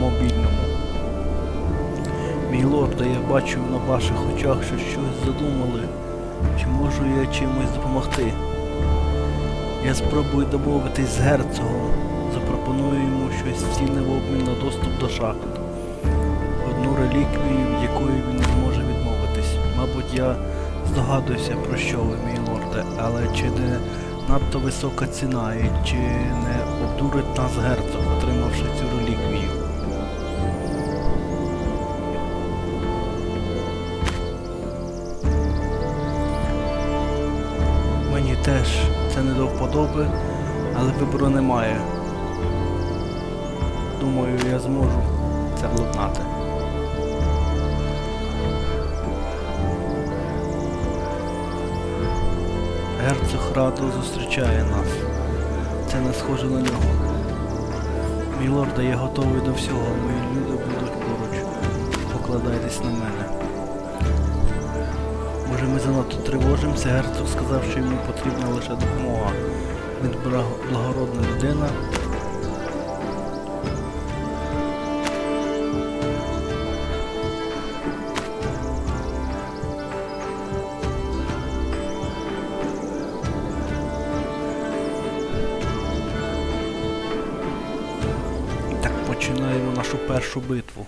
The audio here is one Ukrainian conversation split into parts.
мобільному. Мій лорде, я бачу на ваших очах, що щось задумали. Чи можу я чимось допомогти? Я спробую домовитись з герцогом. Запропоную йому щось в ціни в обмін на доступ до шахт. Одну реліквію, від якої він не зможе відмовитись. Мабуть, я здогадуюся, про що ви, мій лорде, але чи не надто висока ціна і чи не обдурить нас герцог, отримавши цю теж це не до вподоби, але вибору немає. Думаю, я зможу це владнати. Герцог радо зустрічає нас. Це не схоже на нього. Мій лорде, я готовий до всього, мої люди будуть поруч. Покладайтесь на мене. Може ми занадто тривожимося, герцог сказав, що йому потрібна лише допомога. Він благородна людина. Починаємо нашу першу битву.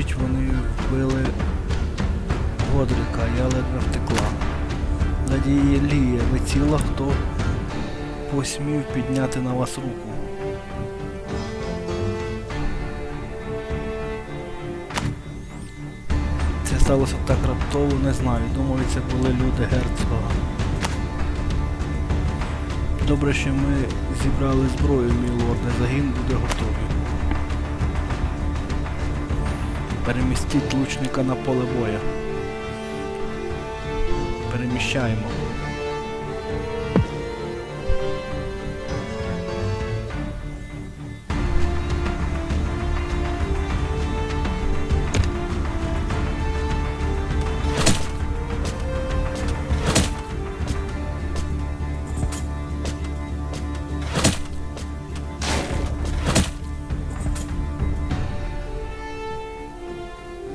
Допоможіть, вони вбили Годрика, я ледве втекла. Надія Лія, ви ціла, хто посмів підняти на вас руку. Це сталося так раптово, не знаю. Думаю, це були люди герцога. Добре, що ми зібрали зброю, мій лорде, загін буде готовий. Перемістіть лучника на поле боя. Переміщаємо.